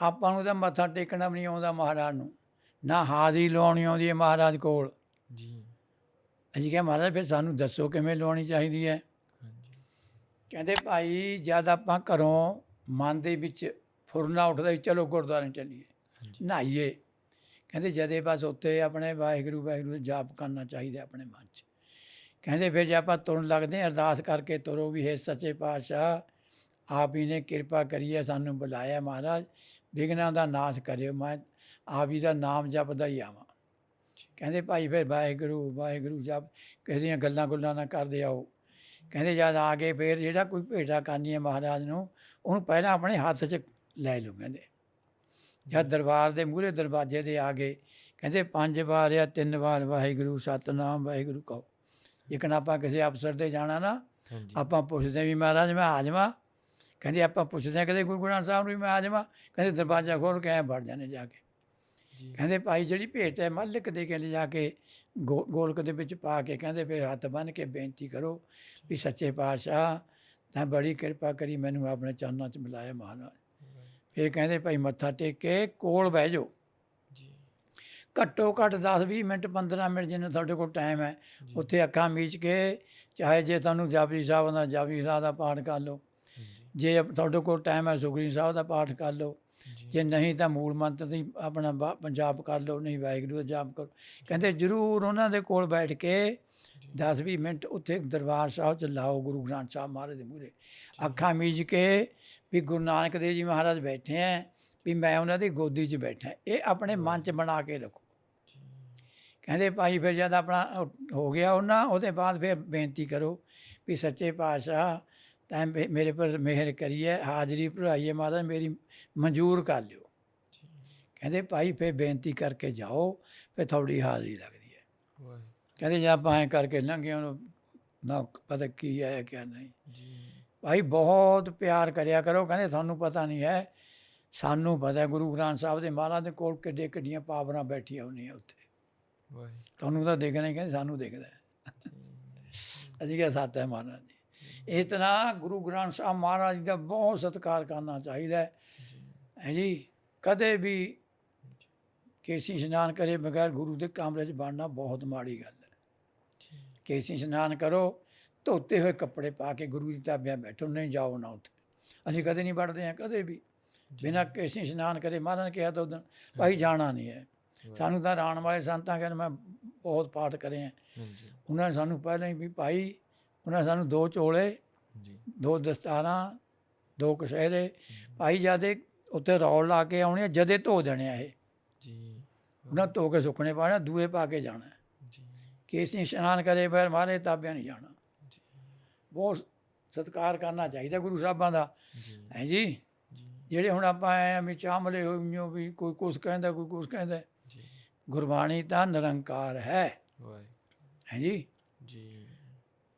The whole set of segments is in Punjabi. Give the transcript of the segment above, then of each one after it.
ਆਪਾਂ ਨੂੰ ਤਾਂ ਮੱਥਾ ਟੇਕਣਾ ਵੀ ਨਹੀਂ ਆਉਂਦਾ ਮਹਾਰਾਜ ਨੂੰ ਨਾ ਹਾਜ਼ਰੀ ਲਾਉਣੀ ਆਉਂਦੀ ਹੈ ਮਹਾਰਾਜ ਕੋਲ। ਜੀ। ਅਸੀਂ ਕਿਹਾ ਮਹਾਰਾਜ ਫਿਰ ਸਾਨੂੰ ਦੱਸੋ ਕਿਵੇਂ ਲਾਉਣੀ ਚਾਹੀਦੀ ਹੈ? ਕਹਿੰਦੇ ਭਾਈ ਜਦ ਆਪਾਂ ਘਰੋਂ ਮਨ ਦੇ ਵਿੱਚ ਫੁਰਨਾ ਉੱਠਦਾ ਵੀ ਚਲੋ ਗੁਰਦੁਆਰੇ ਚੱਲੀਏ ਨਹਾਈਏ। ਕਹਿੰਦੇ ਜਦੇ ਬਸ ਉੱਤੇ ਆਪਣੇ ਵਾਹਿਗੁਰੂ ਵਾਹਿਗੁਰੂ ਦਾ ਜਾਪ ਕਰਨਾ ਚਾਹੀਦਾ ਆਪਣੇ ਮਨ 'ਚ। ਕਹਿੰਦੇ ਫਿਰ ਜੇ ਆਪਾਂ ਤੁਰਨ ਲੱਗਦੇ ਹਾਂ ਅਰਦਾਸ ਕਰਕੇ ਤੁਰੋ ਵੀ ਹੈ ਸੱਚੇ ਪਾਤਸ਼ਾਹ ਆਪ ਹੀ ਨੇ ਕਿਰਪਾ ਕਰੀਏ ਸਾਨੂੰ ਬੁਲਾਇਆ ਮਹਾਰਾਜ। ਵਿਘਨਾਂ ਦਾ ਨਾਸ਼ ਕਰਿਓ ਮੈਂ ਆਪ ਹੀ ਦਾ ਨਾਮ ਜਪਦਾ ਹੀ ਆਵਾਂ। ਕਹਿੰਦੇ ਭਾਈ ਫਿਰ ਵਾਹਿਗੁਰੂ ਵਾਹਿਗੁਰੂ ਜਪ ਕਿਸੇ ਦੀਆਂ ਗੱਲਾਂ ਗੁੱਲਾਂ ਨਾ ਕਰਦੇ ਆਓ। ਕਹਿੰਦੇ ਜਦ ਆ ਕੇ ਫਿਰ ਜਿਹੜਾ ਕੋਈ ਭੇਟਾ ਕਰਨੀ ਹੈ ਮਹਾਰਾਜ ਨੂੰ ਉਹਨੂੰ ਪਹਿਲਾਂ ਆਪਣੇ ਹੱਥ 'ਚ ਲੈ ਲਓ ਕਹਿੰਦੇ। ਜਦ ਦਰਬਾਰ ਦੇ ਮੂਹਰੇ ਦਰਵਾਜ਼ੇ ਦੇ ਆ ਗਏ ਕਹਿੰਦੇ ਪੰਜ ਵਾਰ ਜਾਂ ਤਿੰਨ ਵਾਰ ਵਾਹਿਗੁਰੂ ਸਤਨਾਮ ਵਾਹਿਗੁਰੂ ਕਹੋ। ਜੇਕਰ ਆਪਾਂ ਕਿਸੇ ਅਫਸਰ ਦੇ ਜਾਣਾ ਨਾ ਆਪਾਂ ਪੁੱਛਦੇ ਵੀ ਮਹਾਰਾਜ ਮੈਂ ਜਾਵਾਂ ਕਹਿੰਦੇ ਆਪਾਂ ਪੁੱਛਦੇ ਹਾਂ ਕਦੇ ਗੁਰੂ ਗ੍ਰੰਥ ਸਾਹਿਬ ਨੂੰ ਵੀ ਮੈਂ ਆ ਜਾਵਾਂ। ਕਹਿੰਦੇ ਦਰਵਾਜ਼ਾ ਖੋਲ ਕੇ ਐ ਵੜ ਜਾਂਦੇ ਜਾ ਕੇ। ਜੀ। ਕਹਿੰਦੇ ਭਾਈ ਜਿਹੜੀ ਭੇਟ ਹੈ ਮੱਲਕ ਦੇ ਕੇ ਲਿਜਾ ਕੇ ਗੋਲਕ ਦੇ ਵਿੱਚ ਪਾ ਕੇ ਕਹਿੰਦੇ ਫਿਰ ਹੱਥ ਬੰਨ੍ਹ ਕੇ ਬੇਨਤੀ ਕਰੋ ਵੀ ਸੱਚੇ ਪਾਤਸ਼ਾਹ ਤਾਂ ਬੜੀ ਕਿਰਪਾ ਕਰੀ ਮੈਨੂੰ ਆਪਣੇ ਚਰਨਾਂ 'ਚ ਮਿਲਾਇਆ ਮਹਾਰਾਜ। ਫਿਰ ਕਹਿੰਦੇ ਭਾਈ ਮੱਥਾ ਟੇਕ ਕੇ ਕੋਲ ਬਹਿ ਜਾਓ। ਜੀ। ਘੱਟੋ ਘੱਟ 10 20 ਮਿੰਟ 15 ਮਿੰਟ ਜਿੰਨਾ ਤੁਹਾਡੇ ਕੋਲ ਟਾਈਮ ਹੈ ਉੱਥੇ ਅੱਖਾਂ ਮੀਚ ਕੇ ਚਾਹੇ ਜੇ ਤੁਹਾਨੂੰ ਜਾਪੀ ਸਾਹਿਬ ਦਾ ਜਾਪੀ ਸਾਹਿਬ ਦਾ ਪਾਠ ਕਰ ਲਓ। ਜੇ ਤੁਹਾਡੇ ਕੋਲ ਟਾਈਮ ਹੈ ਸੁਖਰੀ ਸਾਹਿਬ ਦਾ ਪਾਠ ਕਰ ਲਓ। ਜੀ। ਨਹੀਂ ਤਾਂ ਮੂਲ ਮੰਤਰ ਦੀ ਆਪਣਾ ਪੰਜਾਬ ਕਰ ਲਓ ਨਹੀਂ ਵਾਹਿਗੁਰੂ ਦਾ ਜਾਪ ਕਰੋ। ਕਹਿੰਦੇ ਜਰੂਰ ਉਹਨਾਂ ਦੇ ਕੋਲ ਬੈਠ ਕੇ 10 20 ਮਿੰਟ ਉੱਥੇ ਦਰਬਾਰ ਸਾਹਿਬ ਚ ਲਾਓ ਗੁਰੂ ਗ੍ਰੰਥ ਸਾਹਿਬ ਮਹਾਰਾਜ ਦੇ ਮੂਹਰੇ। ਅੱਖਾਂ ਮੀਚ ਕੇ ਵੀ ਗੁਰੂ ਨਾਨਕ ਦੇਵ ਜੀ ਮਹਾਰਾਜ ਬੈਠੇ ਹੈ ਵੀ ਮੈਂ ਉਹਨਾਂ ਦੀ ਗੋਦੀ 'ਚ ਬੈਠਾ ਇਹ ਆਪਣੇ ਮਨ 'ਚ ਬਣਾ ਕੇ ਰੱਖੋ। ਕਹਿੰਦੇ ਭਾਈ ਫਿਰ ਜਦ ਆਪਣਾ ਹੋ ਗਿਆ ਉਹਨਾਂ ਉਹਦੇ ਬਾਅਦ ਫਿਰ ਬੇਨਤੀ ਕਰੋ ਵੀ ਸੱਚੇ ਪਾਤਸ਼ਾਹ ਤੈਂ ਮੇਰੇ ਪਰ ਮਿਹਰ ਕਰੀਏ ਹਾਜ਼ਰੀ ਭਰਾਈਏ ਮਹਾਰਾਜ ਮੇਰੀ ਮਨਜ਼ੂਰ ਕਰ ਲਿਓ। ਕਹਿੰਦੇ ਭਾਈ ਫਿਰ ਬੇਨਤੀ ਕਰਕੇ ਜਾਓ ਫਿਰ ਤੁਹਾਡੀ ਹਾਜ਼ਰੀ ਲੱਗਦੀ ਹੈ। ਕਹਿੰਦੇ ਜੇ ਆਪਾਂ ਐਂ ਕਰਕੇ ਲੰਘੇ ਉਹਨੂੰ ਨਾ ਪਤਾ ਕੀ ਹੈ ਕਿਆ ਨਹੀਂ। ਜੀ। ਭਾਈ ਬਹੁਤ ਪਿਆਰ ਕਰਿਆ ਕਰੋ ਕਹਿੰਦੇ ਤੁਹਾਨੂੰ ਪਤਾ ਨਹੀਂ ਹੈ ਸਾਨੂੰ ਪਤਾ ਗੁਰੂ ਗ੍ਰੰਥ ਸਾਹਿਬ ਦੇ ਮਹਾਰਾਜ ਦੇ ਕੋਲ ਕਿੱਡੇ ਕਿੱਡੀਆਂ ਪਾਵਰਾਂ ਬੈਠੀਆਂ ਹੁੰਦੀਆਂ ਉੱਥੇ। ਵਾਹਿ ਤੁਹਾਨੂੰ ਤਾਂ ਦੇਖਣਾ ਹੀ ਕਹਿੰਦੇ ਸਾਨੂੰ ਦਿਖਦਾ ਅਸੀਂ ਕਿਹਾ ਸੱਤ ਹੈ ਮਹਾਰਾਜ ਇਸ ਤਰ੍ਹਾਂ ਗੁਰੂ ਗ੍ਰੰਥ ਸਾਹਿਬ ਮਹਾਰਾਜ ਦਾ ਬਹੁਤ ਸਤਿਕਾਰ ਕਰਨਾ ਚਾਹੀਦਾ ਹੈ। ਹੈ ਜੀ? ਕਦੇ ਵੀ ਕੇਸੀ ਇਸ਼ਨਾਨ ਕਰੇ ਬਗੈਰ ਗੁਰੂ ਦੇ ਕਮਰੇ 'ਚ ਵੜਨਾ ਬਹੁਤ ਮਾੜੀ ਗੱਲ ਹੈ। ਕੇਸੀ ਇਸ਼ਨਾਨ ਕਰੋ ਧੋਤੇ ਹੋਏ ਕੱਪੜੇ ਪਾ ਕੇ ਗੁਰੂ ਦੀ ਤਾਬਿਆਂ ਬੈਠੋ ਨਹੀਂ ਜਾਓ ਨਾ ਉੱਥੇ। ਅਸੀਂ ਕਦੇ ਨਹੀਂ ਵੜਦੇ ਹਾਂ ਕਦੇ ਵੀ। ਬਿਨਾਂ ਕੇਸੀ ਇਸ਼ਨਾਨ ਕਰੇ ਮਹਾਰਾਜ ਨੇ ਕਿਹਾ ਤਾਂ ਉਦੋਂ ਭਾਈ ਜਾਣਾ ਨਹੀਂ ਹੈ। ਸਾਨੂੰ ਤਾਂ ਰਾਣ ਵਾਲੇ ਸੰਤਾਂ ਕਹਿੰਦੇ ਮੈਂ ਬਹੁਤ ਪਾਠ ਕਰੇ ਹੈ। ਹਾਂਜੀ। ਉਹਨਾਂ ਨੇ ਸਾਨੂੰ ਪਹਿਲਾਂ ਹੀ ਵੀ ਭਾਈ ਉਹਨਾਂ ਨੇ ਸਾਨੂੰ ਦੋ ਚੋਲੇ ਜੀ। ਦੋ ਦਸਤਾਰਾਂ ਦੋ ਕਸ਼ਹਿਰੇ ਭਾਈ ਜਾਦੇ ਉੱਤੇ ਰੌਲ ਲਾ ਕੇ ਆਉਣੇ ਜਦੇ ਧੋ ਦੇਣੇ ਆ ਇਹ। ਜੀ। ਉਹਨਾਂ ਧੋ ਕੇ ਸੁੱਕਣੇ ਪਾਣਾ ਦੂਏ ਪਾ ਕੇ ਜਾਣਾ। ਜੀ। ਕੇਸੀ ਇਸ਼ਨਾਨ ਕਰੇ ਫਿਰ ਮਾਰੇ ਤਾਬਿਆਂ ਨਹੀਂ ਜਾਣਾ। ਜੀ। ਬਹੁਤ ਸਤਿਕਾਰ ਕਰਨਾ ਚਾਹੀਦਾ ਗੁਰੂ ਸਾਹਿਬਾਂ ਦਾ। ਹੈ ਜੀ? ਜਿਹੜੇ ਹੁਣ ਆਪਾਂ ਆਏ ਆ ਵੀ ਚਾਮਲੇ ਹੋਈਓ ਵੀ ਕੋਈ ਕੁਛ ਕਹਿੰਦਾ ਕੋਈ ਕੁਛ ਕਹਿੰਦਾ। ਜੀ। ਗੁਰਬਾਣੀ ਤਾਂ ਨਿਰੰਕਾਰ ਹੈ। ਹੈ ਜੀ? ਜੀ।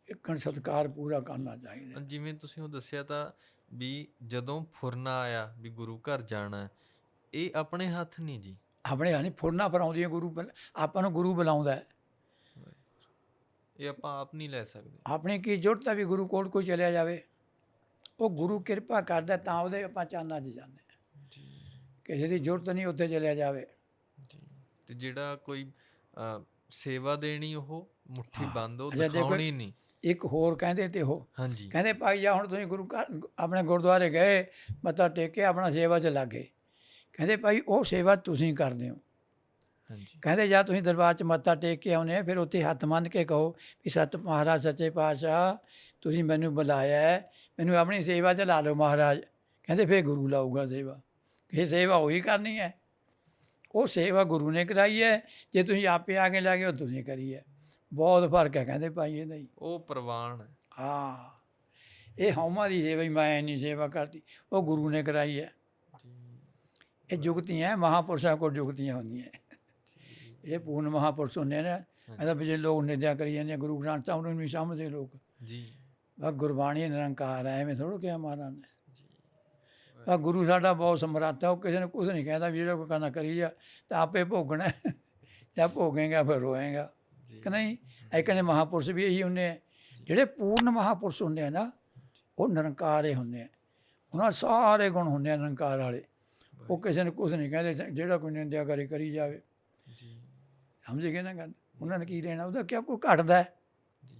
ਇੱਕ ਸਤਿਕਾਰ ਪੂਰਾ ਕਰਨਾ ਚਾਹੀਦਾ ਜਿਵੇਂ ਤੁਸੀਂ ਉਹ ਦੱਸਿਆ ਤਾਂ ਵੀ ਜਦੋਂ ਫੁਰਨਾ ਆਇਆ ਵੀ ਗੁਰੂ ਘਰ ਜਾਣਾ ਇਹ ਆਪਣੇ ਹੱਥ ਨਹੀਂ ਜੀ। ਆਪਣੇ ਹਾਨੀ ਫੁਰਨਾ ਫਰਾਉਂਦੀ ਹੈ ਗੁਰੂ ਆਪਾਂ ਨੂੰ ਗੁਰੂ ਬੁਲਾਉਂਦਾ ਹੈ। ਇਹ ਆਪਾਂ ਆਪ ਨਹੀਂ ਲੈ ਸਕਦੇ। ਆਪਣੀ ਕੀ ਹੈ ਵੀ ਗੁਰੂ ਕੋਲ ਕੋਈ ਚਲਿਆ ਜਾਵੇ? ਉਹ ਗੁਰੂ ਕਿਰਪਾ ਕਰਦਾ ਤਾਂ ਉਹਦੇ ਆਪਾਂ ਚਾਨਾਂ 'ਚ ਜਾਂਦੇ। ਜੀ। ਕਿਸੇ ਦੀ ਜ਼ਰੂਰਤ ਨਹੀਂ ਉੱਥੇ ਚਲਿਆ ਜਾਵੇ। ਜੀ। ਤੇ ਜਿਹੜਾ ਕੋਈ ਸੇਵਾ ਦੇਣੀ ਉਹ ਮੁੱਠੀ। ਬੰਦ ਉਹ ਦਿਖਾਉਣੀ ਨਹੀਂ। ਇੱਕ ਹੋਰ ਕਹਿੰਦੇ ਤੇ ਉਹ ਹਾਂਜੀ। ਕਹਿੰਦੇ ਭਾਈ ਜਾ ਹੁਣ ਤੁਸੀਂ ਗੁਰੂ ਘਰ ਆਪਣੇ ਗੁਰਦੁਆਰੇ ਗਏ ਮੱਥਾ ਟੇਕ ਕੇ ਆਪਣਾ ਸੇਵਾ 'ਚ ਲੱਗੇ। ਕਹਿੰਦੇ ਭਾਈ ਉਹ ਸੇਵਾ ਤੁਸੀਂ ਕਰਦੇ ਹੋ। ਹਾਂਜੀ। ਕਹਿੰਦੇ ਜਾਂ ਤੁਸੀਂ ਦਰਬਾਰ 'ਚ ਮੱਥਾ ਟੇਕ ਕੇ ਆਉਨੇ ਫਿਰ ਉੱਥੇ ਹੱਥ ਮੰਨ ਕੇ ਕਹੋ ਵੀ ਸਤ ਮਹਾਰਾਜ ਸੱਚੇ ਪਾਤਸ਼ਾਹ ਤੁਸੀਂ ਮੈਨੂੰ ਬੁਲਾਇਆ ਹੈ ਮੈਨੂੰ ਆਪਣੀ ਸੇਵਾ 'ਚ ਲਾ ਲਓ ਮਹਾਰਾਜ। ਕਹਿੰਦੇ ਫਿਰ ਗੁਰੂ ਲਾਊਗਾ ਸੇਵਾ। ਇਹ ਸੇਵਾ ਉਹੀ ਕਰਨੀ ਹੈ। ਉਹ ਸੇਵਾ ਗੁਰੂ ਨੇ ਕਰਾਈ ਹੈ ਜੇ ਤੁਸੀਂ ਆਪੇ ਆ ਕੇ ਲੱਗੇ ਉਹ ਤੁਸੀਂ ਕਰੀ ਹੈ। ਬਹੁਤ ਫ਼ਰਕ ਹੈ ਕਹਿੰਦੇ ਭਾਈ ਇਹਦਾ ਹੀ। ਉਹ ਪ੍ਰਵਾਨ ਹੈ। ਹਾਂ ਇਹ ਹਉਮਾ ਦੀ ਸੇਵਾ ਹੀ ਮੈਂ ਨਹੀਂ ਸੇਵਾ ਕਰਦੀ ਉਹ ਗੁਰੂ ਨੇ ਕਰਾਈ ਹੈ। ਇਹ ਜੁਗਤੀਆਂ ਮਹਾਪੁਰਸ਼ਾਂ ਕੋਲ ਜੁਗਤੀਆਂ ਹੁੰਦੀਆਂ ਜਿਹੜੇ ਪੂਰਨ ਮਹਾਪੁਰਸ਼ ਹੁੰਦੇ ਨੇ। ਇਹਦਾ ਵੀ ਜੇ ਲੋਕ ਨਿੰਦਿਆ ਕਰੀ ਜਾਂਦੇ ਆ, ਗੁਰੂ ਗ੍ਰੰਥ ਸਾਹਿਬ ਨੂੰ ਨਹੀਂ ਸਮਝਦੇ ਲੋਕ। ਜੀ। ਬਸ ਗੁਰਬਾਣੀ ਨਿਰੰਕਾਰ ਹੈ ਐਵੇਂ ਥੋੜ੍ਹਾ ਕਿਹਾ ਮਹਾਰਾਜ ਨੇ। ਜੀ। ਬਸ ਗੁਰੂ ਸਾਡਾ ਬਹੁਤ ਸਮਰੱਥ ਹੈ ਉਹ ਕਿਸੇ ਨੂੰ ਕੁਝ ਨਹੀਂ ਕਹਿੰਦਾ ਵੀ ਜਿਹੜਾ ਕੋਈ ਕਰਨਾ ਕਰੀ ਜਾ ਤਾਂ ਆਪੇ ਭੋਗਣਾ ਹੈ। ਜਾਂ ਭੋਗੇਗਾ ਫਿਰ ਰੋਏਗਾ। ਕਿ ਨਹੀਂ? ਐਕਣੇ ਮਹਾਪੁਰਸ਼ ਵੀ ਇਹੀ ਹੁੰਦੇ ਆ। ਜਿਹੜੇ ਪੂਰਨ ਮਹਾਪੁਰਸ਼ ਹੁੰਦੇ ਆ ਨਾ ਉਹ ਨਿਰੰਕਾਰ ਹੀ ਹੁੰਦੇ ਆ। ਉਹਨਾਂ ਸਾਰੇ ਗੁਣ ਹੁੰਦੇ ਆ ਨਿਰੰਕਾਰ ਵਾਲੇ। ਉਹ ਕਿਸੇ ਨੂੰ ਕੁਝ ਨਹੀਂ ਕਹਿੰਦੇ ਜਿਹੜਾ ਕੋਈ ਨਿੰਦਿਆ ਕਰੇ ਕਰੀ ਜਾਵੇ। ਜੀ। ਸਮਝ ਗਏ ਨਾ ਗੱਲ? ਉਹਨਾਂ ਨੇ ਕੀ ਲੈਣਾ? ਉਹਦਾ ਕਿਆ ਕੋਈ ਘਟਦਾ ਜੀ।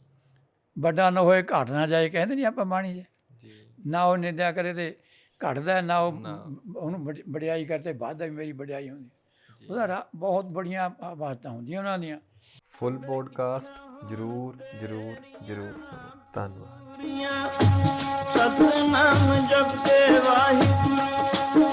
ਵੱਡਾ ਨਾ ਹੋਏ ਘਟ ਨਾ ਜਾਏ ਕਹਿੰਦੇ ਨਹੀਂ ਆਪਾਂ ਬਾਣੀ 'ਚ। ਜੀ। ਨਾ ਉਹ ਨਿੰਦਿਆ ਕਰੇ ਤੇ ਘਟਦਾ ਨਾ ਉਹ। ਉਹਨੂੰ ਵਡ- ਵਡਿਆਈ ਕਰਤੇ ਵੱਧਦਾ ਵੀ ਮੇਰੀ ਵਡਿਆਈ ਹੁੰਦੀ। ਜੀ ਉਹਦਾ ਬਹੁਤ ਬੜੀਆਂ ਬਾਤਾਂ ਹੁੰਦੀਆਂ ਉਹਨਾਂ ਦੀਆਂ। ਫੁੱਲ ਪੋਡਕਾਸਟ ਜਰੂਰ ਜਰੂਰ ਜਰੂਰ ਸੁਣੋ। ਧੰਨਵਾਦ। ਸਤਨਾਮ ਜਪਤੇ ਵਾਹਿਗੁਰੂ।